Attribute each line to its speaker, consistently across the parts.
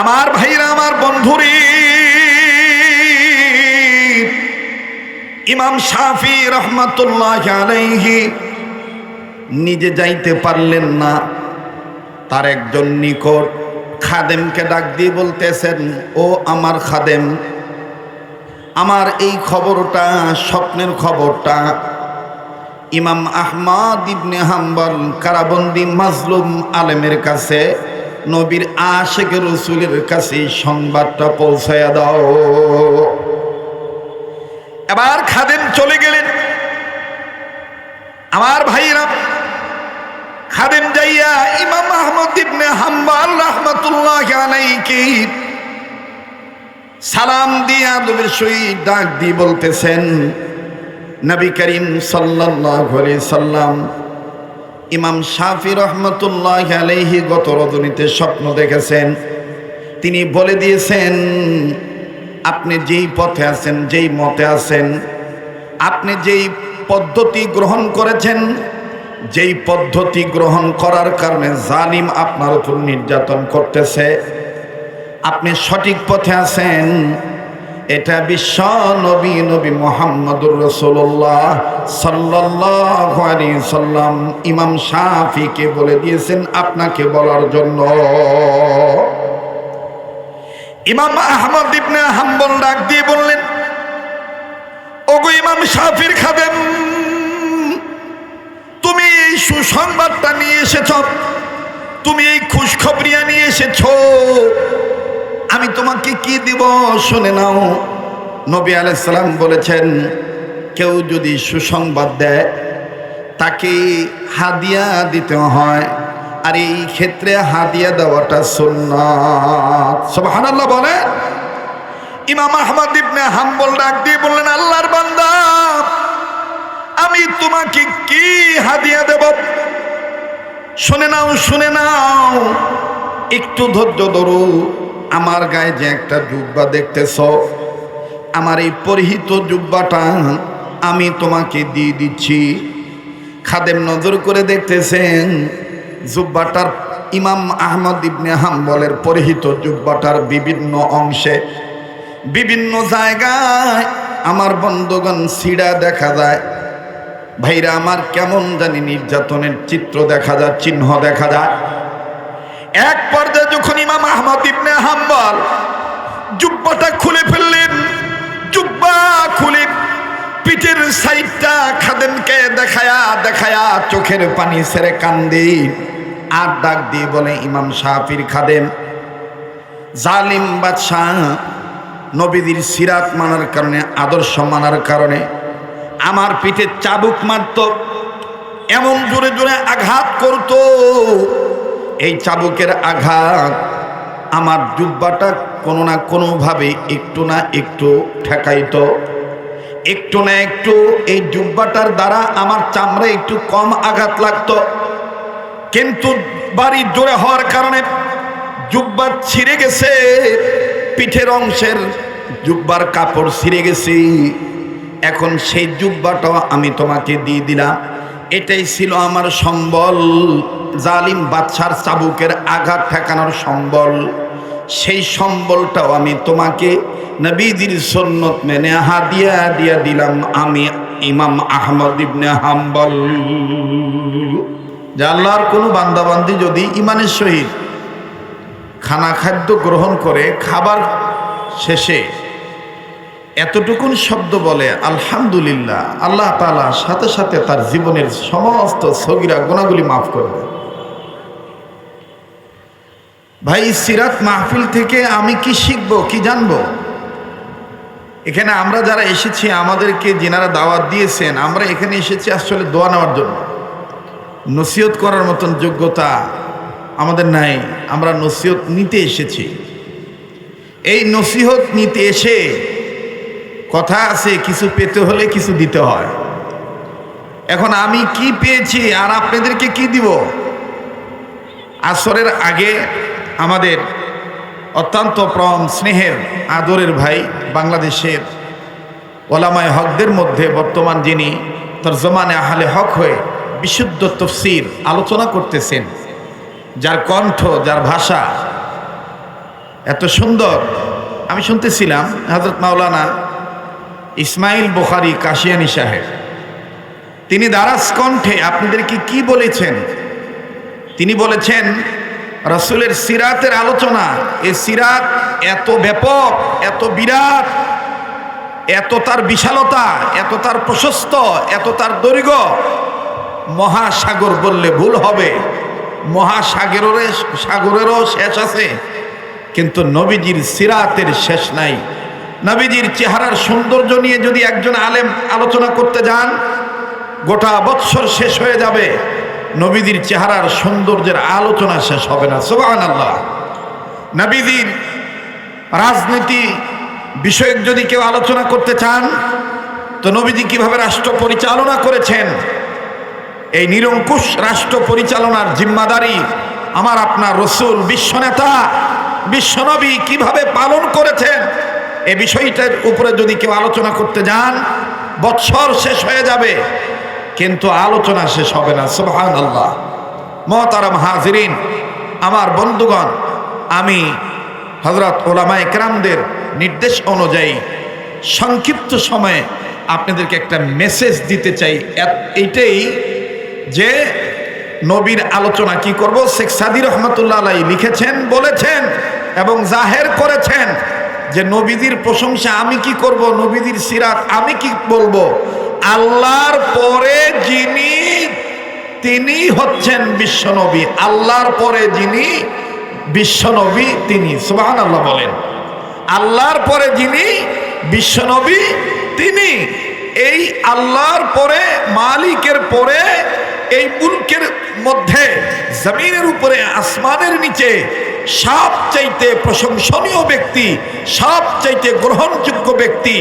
Speaker 1: আমার ভাইরা, আমার বন্ধুরে, ইমাম শাফি রহমতুল্লাহ আলাইহি নিজে যাইতে পারলেন না। তার একজন নিকট খাদেমকে ডাক দিয়ে বলতেছেন, ও আমার খাদেম, আমার এই খবরটা, স্বপ্নের খবরটা, ইমাম আহমদ ইবনে হাম্বল কারাবন্দি মাজলুম আলেমের কাছে নবীর আশেক রসুলের কাছে সংবাদটা পৌঁছায়া দাও। এবার খাদেম চলে গেলেন। আমার ভাইরা, খাদেম যাইয়া ইমাম আহমদ ইবনে হাম্বল রহমতুল্লাহ আলাইহি সালাম দিয়ে আদবের সহিত ডাক দিয়ে বলতেছেন, নবী করিম আলাইহি সাল্লাম ইমাম শাফি রহমতুল্লাহ আলাইহি গত রজনীতে স্বপ্ন দেখেছেন। তিনি বলে দিয়েছেন, আপনি যেই পথে আছেন, যেই মতে আছেন, আপনি যেই পদ্ধতি গ্রহণ করেছেন, যেই পদ্ধতি গ্রহণ করার কারণে জালিম আপনার উপর নির্যাতন করতেছে। আপনি সঠিক পথে আছেন এটা বিশ্ব নবী নবী মোহাম্মদুর রসুল্লাহ সাল্লাহ সাল্লাম ইমাম শাফিকে বলে দিয়েছেন আপনাকে বলার জন্য। ইমাম আহমদ ইবনে হাম্বল ডাক দিয়ে বললেন, ওগো ইমাম শাফির খাদেম, তুমি এই সুসংবাদটা নিয়ে এসেছ, তুমি এই খুশখবরিয়া নিয়ে এসেছ আমি তোমাকে কি দিব? শুনে নাও। নবী আলাইসালাম বলেছেন, কেউ যদি সুসংবাদ দেয়, তাকে হাদিয়া দিতে হয়। আর এই ক্ষেত্রে হাদিয়া দেওয়াটা সুন্নাত। বলে ইমাম আহমদ ইবনে হাম্বল ডাক দিয়ে বললেন, আল্লাহর বান্দা, আমি তোমাকে কি হাদিয়া দেব? শুনে নাও শুনে নাও। একটু ধৈর্য ধরো। আমার গায়ে যে একটা জুব্বা দেখতেছ, আমার এই পরিহিত জুব্বাটা আমি তোমাকে দিয়ে দিচ্ছি। খাদেম নজর করে দেখতেছেন, জুব্বাটার ইমাম আহমদ ইবনে হাম্বলের পরিহিত জুব্বাটার বিভিন্ন অংশে, বিভিন্ন জায়গায় আমার বন্ধগণ সিডা দেখা যায়। ভাইরা, আমার কেমন জানি নির্যাতনের চিত্র দেখা যায়, চিহ্ন দেখা যায়। এক পর্যায়ে যখন ইমাম আহমদ ইবনে হাম্বল জুব্বাটা খুলে ফেললেন, জুব্বা খুলে পিঠের সাইডটা খাদেমকে দেখায়া দেখায়া চোখের পানি সেরে কান্দি, আর ডাক দিয়ে বলে, ইমাম শাহির খাদেম, জালিম বাদশাহ নবীদের সিরাত মানার কারণে, আদর্শ মানার কারণে, আমার পিঠে চাবুক মারত, এমন জোরে জোরে আঘাত করতো এই চাবুকের আঘাত আমার জুব্বাটা কোনো না কোনোভাবে একটু না একটু ঠেকাইত। একটু না একটু এই জুব্বাটার দ্বারা আমার চামড়া একটু কম আঘাত লাগতো। কিন্তু বাড়ি জোরে হওয়ার কারণে জুব্বা ছিঁড়ে গেছে, পিঠের অংশের জুব্বার কাপড় ছিঁড়ে গেছে। এখন সেই জুব্বাটাও আমি তোমাকে দিয়ে দিলাম। এটাই ছিল আমার সম্বল। জালিম বাচ্চার চাবুকের আঘাত ঠেকানোর সম্বল। সেই সম্বলটাও আমি তোমাকে নবীজির সন্নত মেনে হাদিয়া দিয়া দিলাম আমি ইমাম আহমদ ইবনে হাম্বল। যে আল্লাহর কোনো বান্দাবান্দি যদি ইমানের সহিত খানা খাদ্য গ্রহণ করে খাবার শেষে এতটুকুন শব্দ বলে, আলহামদুলিল্লাহ, আল্লাহ তালা সাথে সাথে তার জীবনের সমস্ত সগিরা গোনাগুলি মাফ করবে ভাই, সিরাত মাহফিল থেকে আমি কি শিখব, কি জানব? এখানে আমরা যারা এসেছি, আমাদেরকে যেনারা দাওয়াত দিয়েছেন, আমরা এখানে এসেছি আসলে দোয়া নেওয়ার জন্য। নসিহত করার মতন যোগ্যতা আমাদের নাই, আমরা নসিহত নিতে এসেছি। এই নসিহত নিতে এসে কথা আছে, কিছু পেতে হলে কিছু দিতে হয়। এখন আমি কি পেয়েছি আর আপনাদেরকে কি দিব? আসরের আগে আমাদের অত্যন্ত প্রম স্নেহের, আদরের ভাই বাংলাদেশের ওলামায় হকদের মধ্যে বর্তমান যিনি তার জমানে আহলে হক হয়ে বিশুদ্ধ তফসির আলোচনা করতেছেন, যার কণ্ঠ, যার ভাষা এত সুন্দর। আমি শুনতেছিলাম হজরত মাওলানা ইসমাইল বুখারি কাশিয়ানি সাহেব। তিনি দারাজ কণ্ঠে আপনাদেরকে কি বলেছেন? তিনি বলেছেন, রসুলের সিরাতের আলোচনা, এ সিরাত এত ব্যাপক, এত বিরাট, এত তার বিশালতা, এত তার প্রশস্ত, এত তার দৈর্ঘ্য। মহাসাগর বললে ভুল হবে। মহাসাগরের সাগরেরও শেষ আছে। কিন্তু নবীজির সিরাতের শেষ নাই। নবীজির চেহারার সৌন্দর্য নিয়ে যদি একজন আলেম আলোচনা করতে যান, গোটা বৎসর শেষ হয়ে যাবে। নবীজির চেহারার সৌন্দর্যের আলোচনা শেষ হবে না। সোবান আল্লাহ নবীজির রাজনীতি বিষয়ক যদি কেউ আলোচনা করতে চান, তো নবীজি কীভাবে রাষ্ট্র পরিচালনা করেছেন? এই নিরঙ্কুশ রাষ্ট্র পরিচালনার জিম্মাদারি আমার আপনার রসুল বিশ্বনেতা বিশ্বনবী কীভাবে পালন করেছেন? এই বিষয়টার উপরে যদি কেউ আলোচনা করতে যান, বৎসর শেষ হয়ে যাবে, কিন্তু আলোচনা শেষ হবে না সুবহান আল্লাহ মহতারাম হাজিরিন, আমার বন্ধুগণ, আমি হজরত ওলামা একরামদের নির্দেশ অনুযায়ী সংক্ষিপ্ত সময়ে আপনাদেরকে একটা মেসেজ দিতে চাই। এইটাই যে নবীর আলোচনা কি করব? শেখ সাদি রহমতুল্লাহ আলাই লিখেছেন, বলেছেন এবং জাহের করেছেন। যে নবীদের প্রশংসা আমি কি করব নবীদের সিরাত আমি কি বলব? আল্লাহর পরে যিনি, তিনি হচ্ছেন বিশ্বনবী। আল্লাহর পরে যিনি বিশ্বনবী, তিনি। সুবাহান আল্লাহ বলেন। আল্লাহর পরে যিনি বিশ্বনবী, তিনি। এই আল্লাহর পরে, মালিকের পরে, এই মুলকের মধ্যে, জমিনের উপরে, আসমানের নিচে সব চাইতে প্রশংসনীয় ব্যক্তি সব চাইতে গ্রহণযোগ্য ব্যক্তি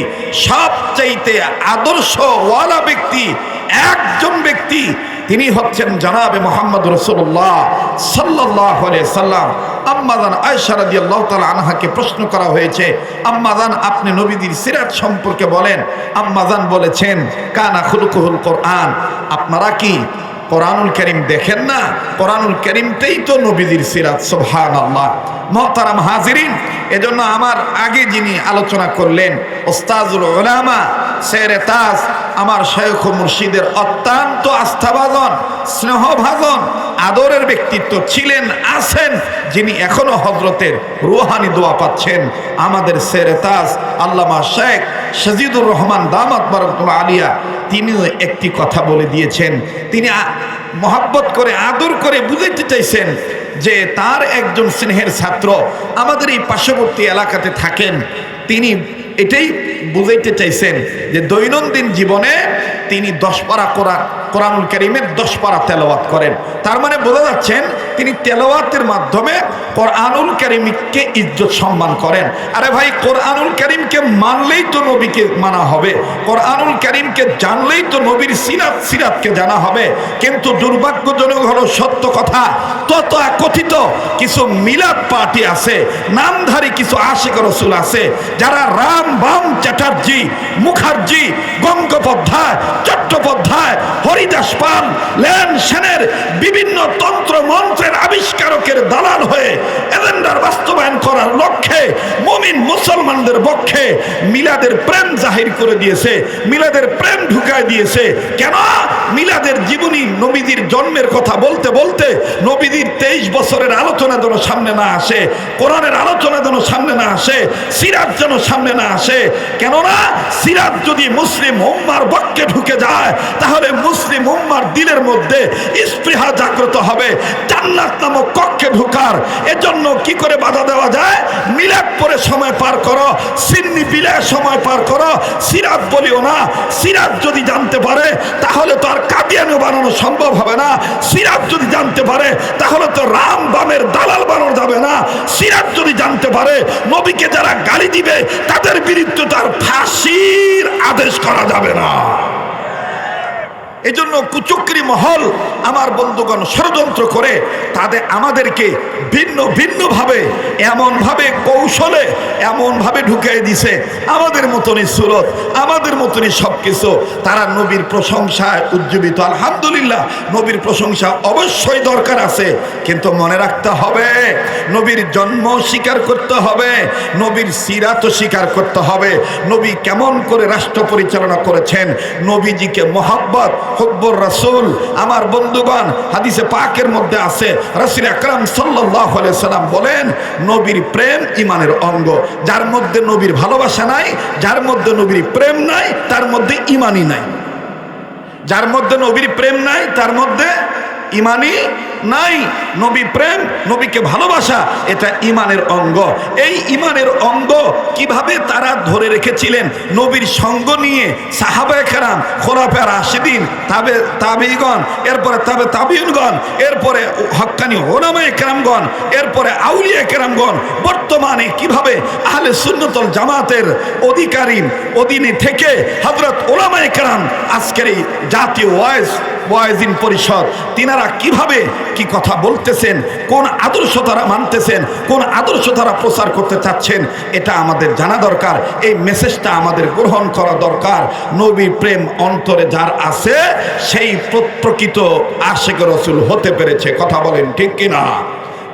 Speaker 1: সব চাইতে আদর্শ ওয়ালা ব্যক্তি একজন ব্যক্তি, তিনি হচ্ছেন জানাবে মোহাম্মদ রসুল্লাহ সাল্লাহ সাল্লাম। আম্মাদান আয়সা রাদি আল্লাহ তালা আনহাকে প্রশ্ন করা হয়েছে আম্মাদান আপনি নবীদের সিরাত সম্পর্কে বলেন? আম্মাদান বলেছেন, কানা খুলকুহুল কোরআন, আপনারা কি কোরআনুল করিম দেখেন না? কোরআনুল করিমতেই তো নবীদের সিরাত সোহান আল্লাহ মহতারাম হাজিরিন, এজন্য আমার আগে যিনি আলোচনা করলেন, ওস্তাজুল ওলামা সেরে তাজ আমার শেখ মুর্শিদের অত্যন্ত আস্থাভাজন, স্নেহভাজন, আদরের ব্যক্তিত্ব ছিলেন, আছেন, যিনি এখনও হজরতের রুহানি দোয়া পাচ্ছেন। আমাদের শেরে তাজ আল্লামা শেখ সাজিদুর রহমান দামাত বারকুল আলিয়া, তিনিও একটি কথা বলে দিয়েছেন। তিনি মহাব্বত করে, আদর করে বুঝাইতে চাইছেন যে তার একজন স্নেহের ছাত্র আমাদের এই পার্শ্ববর্তী এলাকাতে থাকেন। তিনি এটাই বুঝাইতে চাইছেন যে দৈনন্দিন জীবনে তিনি দশ পারা কোরআন কোরআনুল করিমের দশ পারা তেলাওয়াত করেন। তার মানে বোঝা যাচ্ছেন তিনি তেলাওয়াতের মাধ্যমে কোরআনুল করিমকে ইজ্জত সম্মান করেন। আরে ভাই, কোরআনুল করিমকে মানলেই তো নবীকে মানা হবে। কোরআনুল করিমকে জানলেই তো নবীর সিরাত, সিরাতকে জানা হবে। কিন্তু দুর্ভাগ্যজনক হলো সত্য কথা, তত কথিত কিছু মিলাদ পার্টি আছে, নামধারী কিছু আশিক রসুল আছে, যারা রাম বাম চ্যাটার্জি, মুখার্জি, গঙ্গোপাধ্যায়, চট্টোপাধ্যায়, হরিদাস পাল, লেন সেনের বিভিন্ন তন্ত্র মন্ত্রের আবিষ্কারকের দালাল হয়ে এজেন্ডার বাস্তবায়ন করার লক্ষ্যে মুমিন মুসলমানদের পক্ষে মিলাদের প্রেম জাহির করে দিয়েছে, মিলাদের প্রেম ঢুকায় দিয়েছে। কেন? মিলাদের জীবনী নবীদের জন্মের কথা বলতে বলতে নবীদের তেইশ বছরের আলোচনা যেন সামনে না আসে, কোরআনের আলোচনা যেন সামনে না আসে, সিরাত যেন সামনে না আসে। কেননা, সিরাত যদি মুসলিম উম্মার পক্ষে ঢুকে যায়, তাহলে মুসলিম উম্মার দিলের মধ্যে স্পৃহা জাগ্রত হবে। জান্নাত নামক কক্ষে ঢুকার। এজন্য কি করে বাধা দেওয়া যায়? মিলাদ পরে সময় পার করো, সিন্নি বিলায় সময় পার করো, সিরাত বলিও না, সিরাত যদি জানতে পারে, তাহলে তো আর কাদিয়ানো বানানো সম্ভব হবে না। সিরাত যদি জানতে পারে, তাহলে তো রাম বামের দালাল বানানো যাবে না। সিরাত যদি জানতে পারে, নবীকে যারা গালি দিবে, তাদের বিরুদ্ধে তার ফাঁসির আদেশ করা যাবে না। এজন্য কুচক্রি মহল আমার বন্ধুগণ ষড়যন্ত্র করে তাদের আমাদেরকে ভিন্ন ভিন্নভাবে, এমনভাবে কৌশলে, এমনভাবে ঢুকিয়ে দিছে। আমাদের মতনই সুরত, আমাদের মতনই সব কিছু তারা নবীর প্রশংসায় উজ্জীবিত। আলহামদুলিল্লাহ, নবীর প্রশংসা অবশ্যই দরকার আছে। কিন্তু মনে রাখতে হবে, নবীর জন্ম স্বীকার করতে হবে, নবীর সিরাত স্বীকার করতে হবে। নবী কেমন করে রাষ্ট্র পরিচালনা করেছেন, নবীজিকে মোহাব্বত হব্বর রাসুল, আমার বন্ধুগণ, হাদিসে পাকের মধ্যে আছে। রাসুল আকরাম আলাইহি সাল্লাম বলেন, নবীর প্রেম ইমানের অঙ্গ। যার মধ্যে নবীর ভালোবাসা নাই, যার মধ্যে নবীর প্রেম নাই, তার মধ্যে ইমানই নাই। যার মধ্যে নবীর প্রেম নাই, তার মধ্যে ইমানই নাই। নবী প্রেম, নবীকে ভালোবাসা, এটা ইমানের অঙ্গ। এই ইমানের অঙ্গ কীভাবে তারা ধরে রেখেছিলেন? নবীর সঙ্গ নিয়ে সাহাবায়ে কেরাম খোলাফের আশিদিন তাবে তাবিগণ এরপরে তাবে তাবিউনগণ, এরপরে হক্কানি ওলামায়ে কেরামগণ, এরপরে আউলিয়া কেরামগণ, বর্তমানে কীভাবে আহলে সুন্নতল জামাতের অধিকারী অধীনে থেকে হজরত ওলামায়ে কেরাম আজকের এই জাতীয় ওয়াইজ ওয়াইজিন পরিষদ, তিনারা কীভাবে কি কথা বলতেছেন, কোন আদর্শ তারা মানতেছেন, কোন আদর্শ তারা প্রচার করতে চাচ্ছেন, এটা আমাদের জানা দরকার। এই মেসেজটা আমাদের গ্রহণ করা দরকার। নবী প্রেম অন্তরে যার আছে, সেই প্রকৃত আশেক রসুল হতে পেরেছে। কথা বলেন ঠিক কিনা?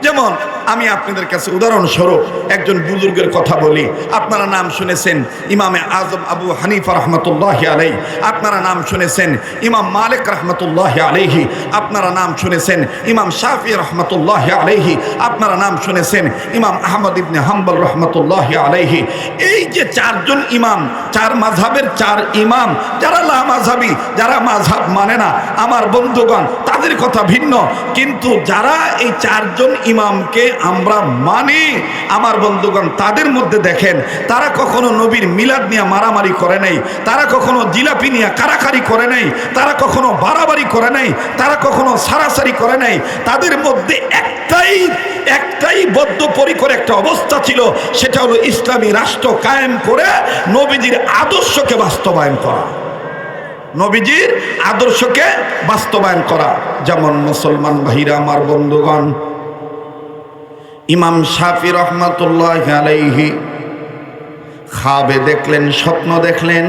Speaker 1: যেমন আমি আপনাদের কাছে উদাহরণস্বরূপ একজন বুজুর্গের কথা বলি। আপনারা নাম শুনেছেন ইমামে আজম আবু হানিফা রহমতুল্লাহ আলাই আপনারা নাম শুনেছেন ইমাম মালিক রহমতুল্লাহ আলাইহি। আপনারা নাম শুনেছেন ইমাম শাফি রহমতুল্লাহ আলাইহি। আপনারা নাম শুনেছেন ইমাম আহমদ ইবনে হাম্বল রহমতুল্লাহ আলাইহি। এই যে চারজন ইমাম, চার মাঝহাবের চার ইমাম, যারা লা মাঝহাবি, যারা মাঝহাব মানে না। আমার বন্ধুগণ, তাদের কথা ভিন্ন। কিন্তু যারা এই চারজন ইমামকে আমরা মানি। আমার বন্ধুগণ, তাদের মধ্যে দেখেন, তারা কখনো নবীর মিলাদ নিয়ে মারামারি করে নাই, তারা কখনো জিলাপি নিয়ে কারাকারি করে নাই, তারা কখনো বাড়াবাড়ি করে নাই, তারা কখনো সারাসারি করে নাই। তাদের মধ্যে একটাই একটাই বদ্ধপরিকর একটা অবস্থা ছিল, সেটা হলো ইসলামী রাষ্ট্র কায়েম করে নবীজির আদর্শকে বাস্তবায়ন করা। নবীজির আদর্শকে বাস্তবায়ন করা। যেমন মুসলমান ভাইরা, আমার বন্ধুগণ ইমাম শাফি রহমাতুল্লাহ আলাইহি খাবে দেখলেন, স্বপ্ন দেখলেন।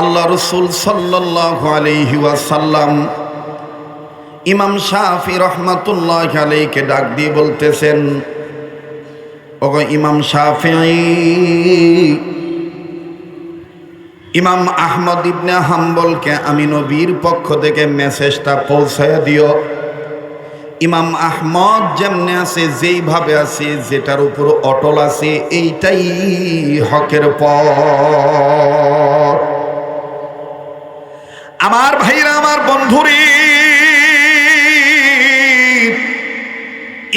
Speaker 1: আল্লাহ রসুল সাল্লাহ আলাইহি ওয়াসাল্লাম ইমাম শাফি রহমাতুল্লাহ আলাইকে ডাক দিয়ে বলতেছেন, ওগো ইমাম শাফি, ইমাম আহমদ ইবনে হাম্বলকে আমি নবীর পক্ষ থেকে মেসেজটা পৌঁছায় দিও। ইমাম আহমদ যেমনে আছে, যেইভাবে আছে, যেটার উপর অটল আছে, এইটাই হকের পথ। আমার ভাইরা, আমার বন্ধুরে,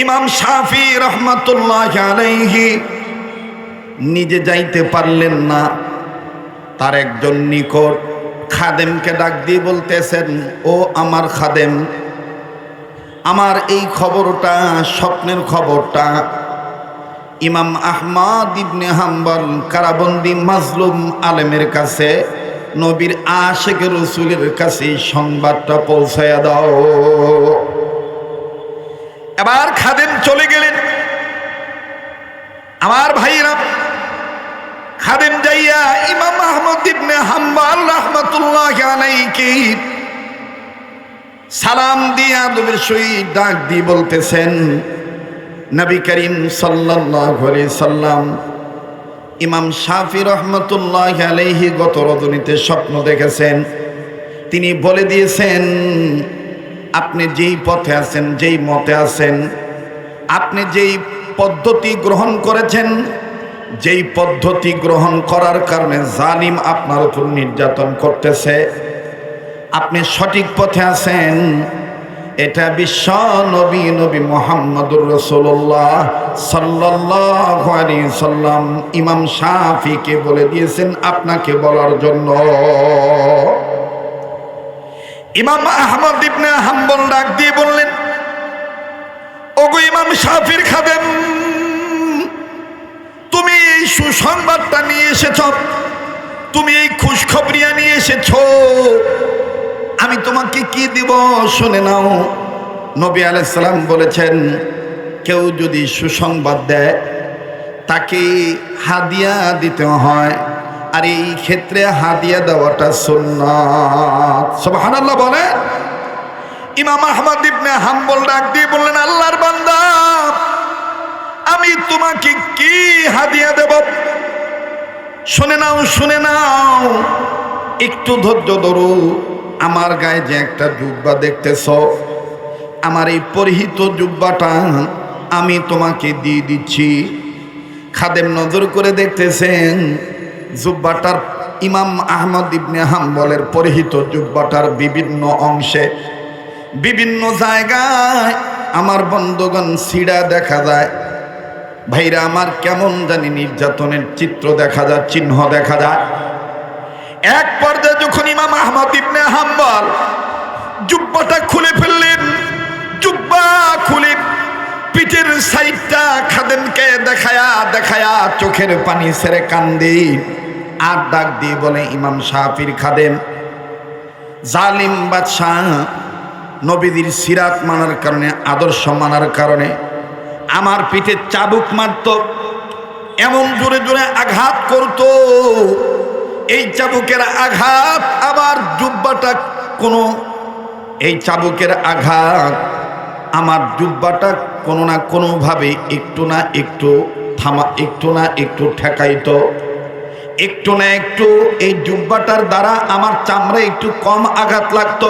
Speaker 1: ইমাম শাফি রহমাতুল্লাহ আলাইহি নিজে যাইতে পারলেন না। তার একজন নিকট খাদেমকে ডাক দিয়ে বলতেছেন, ও আমার খাদেম আমার এই খবরটা, স্বপ্নের খবরটা। ইমাম আহমদ ইবনে হাম্বল, কারাবন্দি মাজলুম আলেমের কাছে, নবীর আশেক রসুলের কাছে সংবাদটা পৌঁছায়া দাও। এবার খাদেম চলে গেলেন। আমার ভাইরা, খাদেম যাইয়া ইমাম আহমদ ইবনে হাম্বাল রাহমাতুল্লাহ আলাইহি সালাম দিয়া নবীর সহিত ডাক দিয়ে বলতেছেন, নবী করিম সাল্লাল্লাহু সাল্লাম, ইমাম শাফি রহমতুল্লাহ আলাইহি গত রজনীতে স্বপ্ন দেখেছেন। তিনি বলে দিয়েছেন, আপনি যেই পথে আছেন, যেই মতে আছেন, আপনি যেই পদ্ধতি গ্রহণ করেছেন, যেই পদ্ধতি গ্রহণ করার কারণে জালিম আপনার উপর নির্যাতন করতেছে। আপনি সঠিক পথে আছেন। এটা বিশ্ব নবী নবী মোহাম্মদুর রসুল্লাহ সাল্লাহ সাল্লাম ইমাম শাফিকে বলে দিয়েছেন আপনাকে বলার জন্য। ইমাম আহমদ ইবনে হাম্বল ডাক দিয়ে বললেন, ওগো ইমাম শাফির খাদেম, তুমি এই সুসংবাদটা নিয়ে এসেছ, তুমি এই খুশখবরিয়া নিয়ে এসেছ তোমাকে কি দিব শুনে নাও। নবী আলাইসাল্লাম বলেছেন, কেউ যদি সুসংবাদ দেয়, তাকে হাদিয়া দিতে হয়। আর এই ক্ষেত্রে হাদিয়া দেওয়াটা সুন্নাত। সুবহানাল্লাহ বলেন। ইমাম আহমদ ইবনে হাম্বল ডাক দিয়ে বললেন, আল্লাহর বান্দা, আমি তোমাকে কি হাদিয়া দেব? শুনে নাও শুনে নাও। একটু ধৈর্য ধরো। আমার গায়ে যে একটা জুব্বা দেখতেছ, আমার এই পরিহিত জুব্বাটা আমি তোমাকে দিয়ে দিচ্ছি। খাদেম নজর করে দেখতেছেন, জুব্বাটার ইমাম আহমদ ইবনে হাম্বলের পরিহিত জুব্বাটার বিভিন্ন অংশে, বিভিন্ন জায়গায় আমার বন্ধগণ সিডা দেখা যায়। ভাইরা, আমার কেমন জানি নির্যাতনের চিত্র দেখা যায়, চিহ্ন দেখা যায়। এক পর্যায়ে যখন ইমাম আহমদ ইবনে হাম্বল জুব্বাটা খুলে ফেললেন, জুব্বা খুলে পিঠের সাইডটা খাদেনকে দেখায়া দেখায়া চোখের পানি সেরে কান্দি আর ডাক দিয়ে বলে, ইমাম শাহির খাদেন জালিম বাদশাহ নবীদের সিরাত মানার কারণে, আদর্শ মানার কারণে আমার পিঠে চাবুক মারত, এমন জোরে জোরে আঘাত করত এই চাবুকের আঘাত আবার জুব্বাটা কোনো, এই চাবুকের আঘাত আমার জুব্বাটা কোনো না কোনোভাবে একটু না একটু থামা, একটু না একটু ঠেকাইত। একটু না একটু এই জুব্বাটার দ্বারা আমার চামড়া একটু কম আঘাত লাগতো।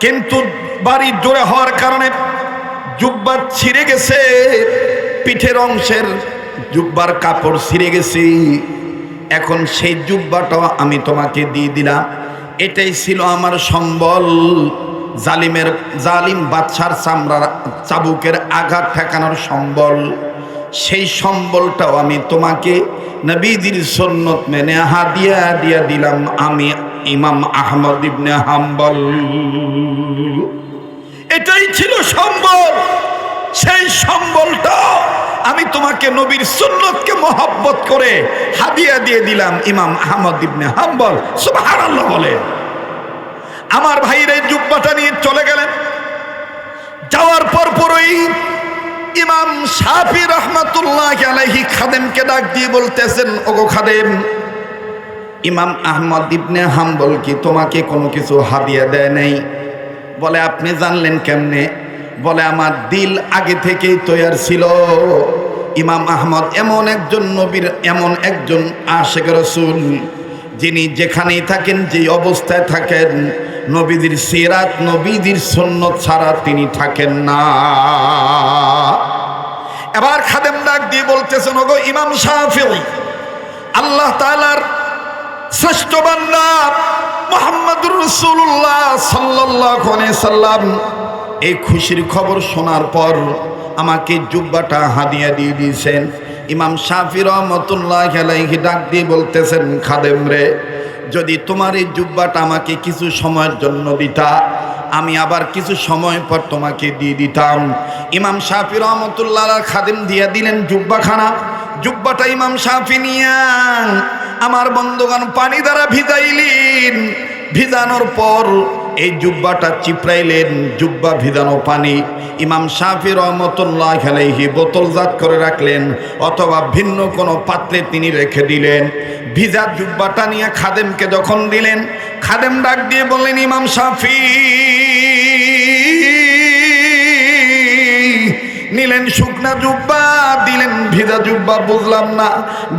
Speaker 1: কিন্তু বাড়ি জোরে হওয়ার কারণে জুব্বা ছিঁড়ে গেছে, পিঠের অংশের জুব্বার কাপড় ছিঁড়ে গেছে। এখন সেই জুব্বাটাও আমি তোমাকে দিয়ে দিলাম। এটাই ছিল আমার সম্বল। জালিমের, জালিম বাচ্চার চামড়ার, চাবুকের আঘাত ঠেকানোর সম্বল। সেই সম্বলটাও আমি তোমাকে নবীদির সন্নত মেনে হাদিয়া দিয়া দিলাম আমি ইমাম আহমদ ইবনে হাম্বল। এটাই ছিল সম্বল। সেই সম্বলটা আমি তোমাকে নবীর সুন্নতকে মহব্বত করে হাদিয়া দিয়ে দিলাম, ইমাম আহমদ ইবনে হাম্বল। সুবহানাল্লাহ বলে। আমার ভাইয়ের এই জুব্বাটা নিয়ে চলে গেলেন। যাওয়ার পর পরই ইমাম শাফি রহমাতুল্লাহ আলাইহি খাদেমকে ডাক দিয়ে বলতেছেন, ওগো খাদেম, ইমাম আহমদ ইবনে হাম্বল কি তোমাকে কোনো কিছু হাদিয়া দেয় নাই? বলে, আপনি জানলেন কেমনে? বলে, আমার দিল আগে থেকেই তৈয়ার ছিল। ইমাম আহমদ এমন একজন নবীর, এমন একজন আশেক রসুল যিনি যেখানেই থাকেন, যেই অবস্থায় থাকেন, নবীদের সিরাত, নবীদের সন্ন্যত ছাড়া তিনি থাকেন না। এবার খাদেম ডাক দিয়ে বলতেছেন, ওগো ইমাম শাহফিল আল্লাহ তাআলার শ্রেষ্ঠ বান্দা মোহাম্মদুর রসুল্লাহ সাল্লাহ সাল্লাম এই খুশির খবর শোনার পর আমাকে জুব্বাটা হাদিয়া দিয়ে দিয়েছেন। ইমাম শাফি রহমতুল্লাহ আলাইহি ডাক দিয়ে বলতেছেন, খাদেম রে, যদি তোমার এই জুব্বাটা আমাকে কিছু সময়ের জন্য দিতা, আমি আবার কিছু সময় পর তোমাকে দিয়ে দিতাম। ইমাম শাফি রহমতুল্লাহ খাদেম দিয়ে দিলেন জুব্বাখানা। জুব্বাটা ইমাম শাফি নিয়া আমার বন্ধুগণ পানি দ্বারা ভিজাইলেন। ভিজানোর পর এই জুব্বাটা চিপড়াইলেন, জুব্বা ভিজানো পানি। ইমাম শাফি রহমতুল্লাহ আলাইহি বোতলজাত করে রাখলেন, অথবা ভিন্ন কোনো পাত্রে তিনি রেখে দিলেন। ভিজা জুব্বাটা নিয়ে খাদেমকে যখন দিলেন, খাদেম ডাক দিয়ে বললেন, ইমাম শাফি, নিলেন শুকনা জুব্বা, দিলেন ভিজা জুব্বা, বুঝলাম না।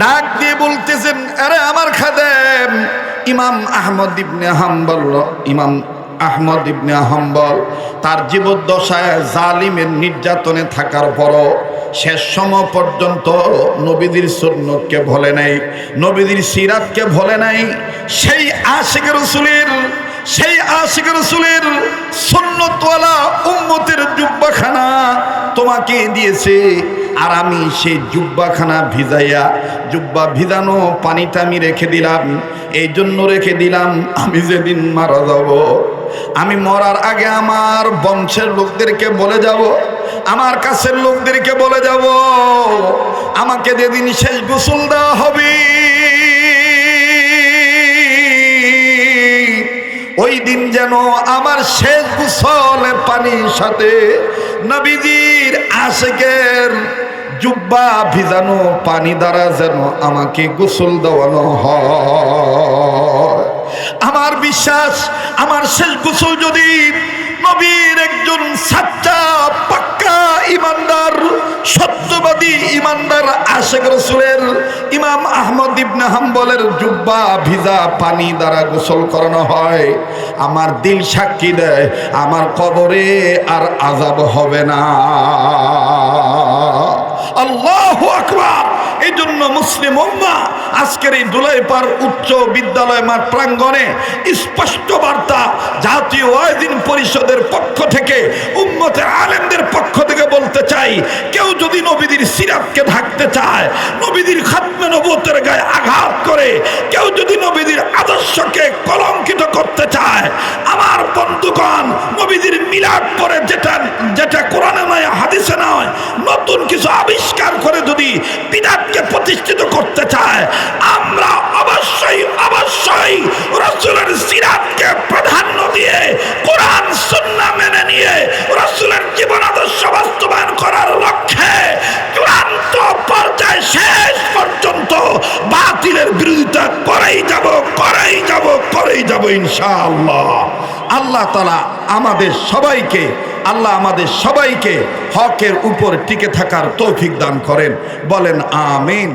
Speaker 1: ডাক দিয়ে বলতেছেন, আরে আমার খাদেম। ইমাম আহমদ ইবনে হাম্বল, ইমাম আহমদ ইবনে হাম্বল, তার জীবদ্দশায় জালিমের নির্যাতনে থাকার পরও শেষ সময় পর্যন্ত নবীদের সুন্নতকে ভোলে নাই, নবীদের সিরাতকে ভোলে নাই। সেই আশিক রসুলের, সেই আশিক রসুলের সুন্নতওয়ালা উম্মতের জুব্বাখানা তোমাকে দিয়েছে। আর আমি সেই জুব্বাখানা ভিজাইয়া, জুব্বা ভিজানো পানিটা আমি রেখে দিলাম। এই জন্য রেখে দিলাম, আমি যেদিন মারা যাব, আমি মরার আগে আমার বংশের লোকদেরকে বলে যাব, আমার কাছের লোকদেরকে বলে যাব, আমাকে যেদিন শেষ গোসল দেওয়া হবে, ওই দিন যেন আমার শেষ গুসলের পানির সাথে নবীজির আশেকের জুব্বা ভিজানো পানি দ্বারা যেন আমাকে গোসল দেওয়ানো হ আমার বিশ্বাস, আমার শেষ গোসল যদি নবীর একজন সাচ্চা হাম্বলের জুব্বা ভিজা পানি দ্বারা গোসল করানো হয়। আমার দিল সাক্ষী দেয়, আমার কবরে আর আজাব হবে না। আল্লাহ আকবার! এই জন্য মুসলিম উম্মা আজকের এই দুলাইপার উচ্চ বিদ্যালয় মাঠ প্রাঙ্গণে স্পষ্ট বার্তা জাতীয় ওয়াইদিন পরিষদের পক্ষ থেকে উম্মতের আলেমদের পক্ষ থেকে বলতে চাই, কেউ যদি নবীদের সিরাতকে ঢাকতে চায়, নবীদের খাতমে নবতের গায়ে আঘাত করে, কেউ যদি নবীদের আদর্শকে কলঙ্কিত করতে চায়, আমার বন্ধুগণ, নবীদের মিলাদ পরে যেটা কোরআনে নয় হাদিসে নয় নতুন কিছু আবিষ্কার করে যদি বিদাতকে প্রতিষ্ঠিত করতে চায়, আমরা অবশ্যই অবশ্যই রসুলের সিরাতকে প্রাধান্য দিয়ে কোরআন সুন্না মেনে নিয়ে রসুলের জীবন আদর্শ বাস্তবায়ন করার লক্ষ্যে চূড়ান্ত পর্যায়ে শেষ পর্যন্ত বাতিলের বিরোধিতা করেই যাব করেই যাব করেই যাব ইনশাআল্লাহ। আল্লাহ তালা আমাদের সবাইকে, আল্লাহ আমাদের সবাইকে হকের উপর টিকে থাকার তৌফিক দান করেন। বলেন, আমিন।